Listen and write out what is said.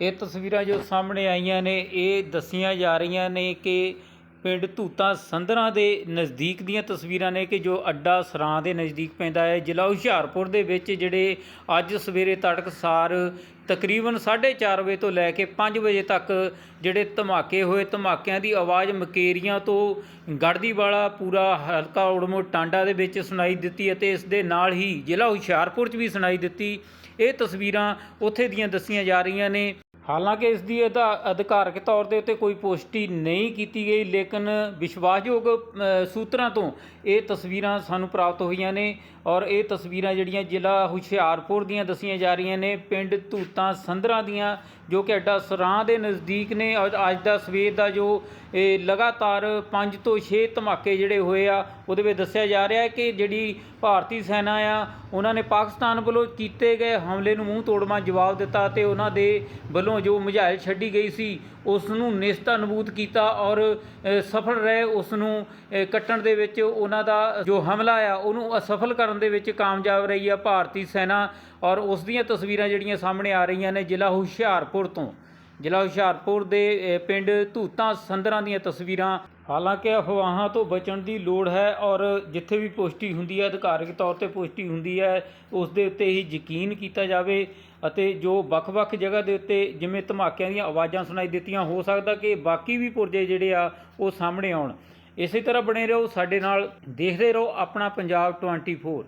ਇਹ ਤਸਵੀਰਾਂ ਜੋ ਸਾਹਮਣੇ ਆਈਆਂ ਨੇ, ਇਹ ਦੱਸੀਆਂ ਜਾ ਰਹੀਆਂ ਨੇ ਕਿ ਪਿੰਡ ਧੂਤਾ ਸੰਧਰਾਂ ਦੇ ਨਜ਼ਦੀਕ ਦੀਆਂ ਤਸਵੀਰਾਂ ਨੇ ਕਿ ਜੋ ਅੱਡਾ ਸਰਾਂ ਦੇ ਨਜ਼ਦੀਕ ਪੈਂਦਾ ਹੈ। ਜ਼ਿਲ੍ਹਾ ਹੁਸ਼ਿਆਰਪੁਰ ਦੇ ਵਿੱਚ ਜਿਹੜੇ ਅੱਜ ਸਵੇਰੇ ਤੜਕਸਾਰ ਤਕਰੀਬਨ 4:30 ਵਜੇ ਤੋਂ ਲੈ ਕੇ 5 ਵਜੇ ਤੱਕ ਜਿਹੜੇ ਧਮਾਕੇ ਹੋਏ, ਧਮਾਕਿਆਂ ਦੀ ਆਵਾਜ਼ ਮਕੇਰੀਆਂ ਤੋਂ ਗੜਦੀ ਵਾਲਾ ਪੂਰਾ ਹਲਕਾ ਉੜਮੋ ਟਾਂਡਾ ਦੇ ਵਿੱਚ ਸੁਣਾਈ ਦਿੱਤੀ ਅਤੇ ਇਸ ਦੇ ਨਾਲ ਹੀ ਜ਼ਿਲ੍ਹਾ ਹੁਸ਼ਿਆਰਪੁਰ 'ਚ ਵੀ ਸੁਣਾਈ ਦਿੱਤੀ। ਇਹ ਤਸਵੀਰਾਂ ਉੱਥੇ ਦੀਆਂ ਦੱਸੀਆਂ ਜਾ ਰਹੀਆਂ ਨੇ। ਹਾਲਾਂਕਿ ਇਸ ਦੀ ਇਹਦਾ ਅਧਿਕਾਰਕ ਤੌਰ ਦੇ ਉੱਤੇ ਕੋਈ ਪੁਸ਼ਟੀ ਨਹੀਂ ਕੀਤੀ ਗਈ, ਲੇਕਿਨ ਵਿਸ਼ਵਾਸਯੋਗ ਸੂਤਰਾਂ ਤੋਂ ਇਹ ਤਸਵੀਰਾਂ ਸਾਨੂੰ ਪ੍ਰਾਪਤ ਹੋਈਆਂ ਨੇ ਔਰ ਇਹ ਤਸਵੀਰਾਂ ਜਿਹੜੀਆਂ ਜ਼ਿਲ੍ਹਾ ਹੁਸ਼ਿਆਰਪੁਰ ਦੀਆਂ ਦੱਸੀਆਂ ਜਾ ਰਹੀਆਂ ਨੇ, ਪਿੰਡ ਧੂਤਾਂ ਸੰਧਰਾਂ ਦੀਆਂ, ਜੋ ਕਿ ਅੱਡਾ ਸਰਾਂ ਦੇ ਨਜ਼ਦੀਕ ਨੇ, ਔਰ ਅੱਜ ਦਾ ਸਵੇਰ ਦਾ ਜੋ ਇਹ ਲਗਾਤਾਰ 5 ਤੋਂ 6 ਧਮਾਕੇ ਜਿਹੜੇ ਹੋਏ ਆ, ਉਹਦੇ ਵਿੱਚ ਦੱਸਿਆ ਜਾ ਰਿਹਾ ਹੈ ਕਿ ਜਿਹੜੀ ਭਾਰਤੀ ਸੈਨਾ ਆ, ਉਹਨਾਂ ਨੇ ਪਾਕਿਸਤਾਨ ਵੱਲੋਂ ਕੀਤੇ ਗਏ ਹਮਲੇ ਨੂੰ ਮੂੰਹ ਤੋੜਵਾਂ ਜਵਾਬ ਦਿੱਤਾ ਤੇ ਉਹਨਾਂ ਦੇ ਵੱਲੋਂ ਜੋ ਮਿਜ਼ਾਈਲ ਛੱਡੀ ਗਈ ਸੀ ਉਸ ਨੂੰ ਨਿਸਤਾ ਨਬੂਦ ਕੀਤਾ ਔਰ ਸਫਲ ਰਹੇ ਉਸ ਨੂੰ ਕੱਟਣ ਦੇ ਵਿੱਚ ਉਹਨਾਂ ਦਾ ਜੋ ਹਮਲਾ ਆ, ਉਹਨੂੰ ਅਸਫਲ ਕਰਨ ਦੇ ਵਿੱਚ ਕਾਮਯਾਬ ਰਹੀ ਆ ਭਾਰਤੀ ਸੈਨਾ ਔਰ ਉਸ ਦੀਆਂ ਤਸਵੀਰਾਂ ਜਿਹੜੀਆਂ ਸਾਹਮਣੇ ਆ ਰਹੀਆਂ ਨੇ ਜ਼ਿਲ੍ਹਾ ਹੁਸ਼ਿਆਰਪੁਰ ਤੋਂ। ਜ਼ਿਲ੍ਹਾ ਹੁਸ਼ਿਆਰਪੁਰ ਦੇ ਪਿੰਡ ਧੂਤਾਂ ਸੰਦਰਾਂ ਦੀਆਂ ਤਸਵੀਰਾਂ। ਹਾਲਾਂਕਿ ਅਫਵਾਹਾਂ ਤੋਂ ਬਚਣ ਦੀ ਲੋੜ ਹੈ ਔਰ ਜਿੱਥੇ ਵੀ ਪੁਸ਼ਟੀ ਹੁੰਦੀ ਹੈ, ਅਧਿਕਾਰਕ ਤੌਰ ਤੇ ਪੁਸ਼ਟੀ ਹੁੰਦੀ ਹੈ, ਉਸ ਦੇ ਉੱਤੇ ਹੀ ਯਕੀਨ ਕੀਤਾ ਜਾਵੇ ਅਤੇ ਜੋ ਵੱਖ-ਵੱਖ ਜਗ੍ਹਾ ਦੇ ਉੱਤੇ ਜਿਵੇਂ ਧਮਾਕਿਆਂ ਦੀਆਂ ਆਵਾਜ਼ਾਂ ਸੁਣਾਈ ਦਿੱਤੀਆਂ, ਹੋ ਸਕਦਾ ਕਿ ਬਾਕੀ ਵੀ ਪੁਰਜੇ ਜਿਹੜੇ ਆ, ਉਹ ਸਾਹਮਣੇ ਆਉਣ। ਇਸੇ ਤਰ੍ਹਾਂ ਬਣੇ ਰਹੋ, ਸਾਡੇ ਨਾਲ ਦੇਖਦੇ ਰਹੋ ਆਪਣਾ ਪੰਜਾਬ 24